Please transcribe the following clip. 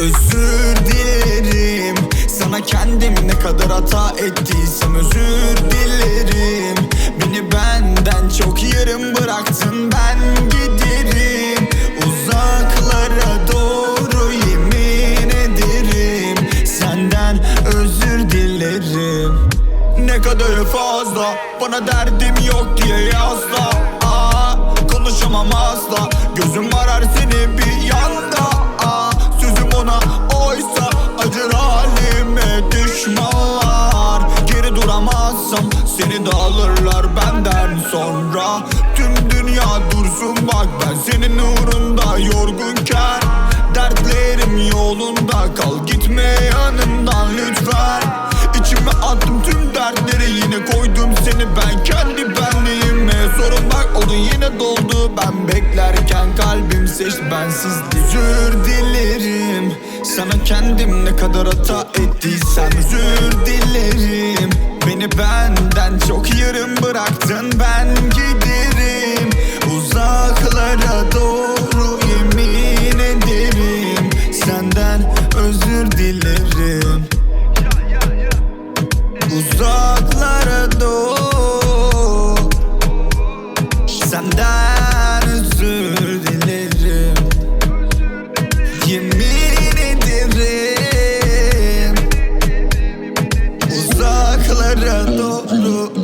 Özür dilerim. Sana kendim ne kadar hata ettiysem özür dilerim. Beni benden çok yarım bıraktın ben giderim. Uzaklara doğru yemin ederim. Senden özür dilerim. Ne kadar fazla bana derdim yok diye yazda seni alırlar benden sonra. Tüm dünya dursun bak ben senin uğrunda yorgunken. Dertlerim yolunda kal gitme yanımdan lütfen. İçime attım tüm dertleri yine koydum seni. Ben kendi benliğime Sorun bak o da yine doldu. Ben beklerken kalbim seçti bensiz Özür dilerim. Sana kendim ne kadar hata ettiysem özür dilerim Beni benden çok yarım bıraktın. Ben giderim Uzaklara doğru yemin ederim. Senden özür dilerim. reto,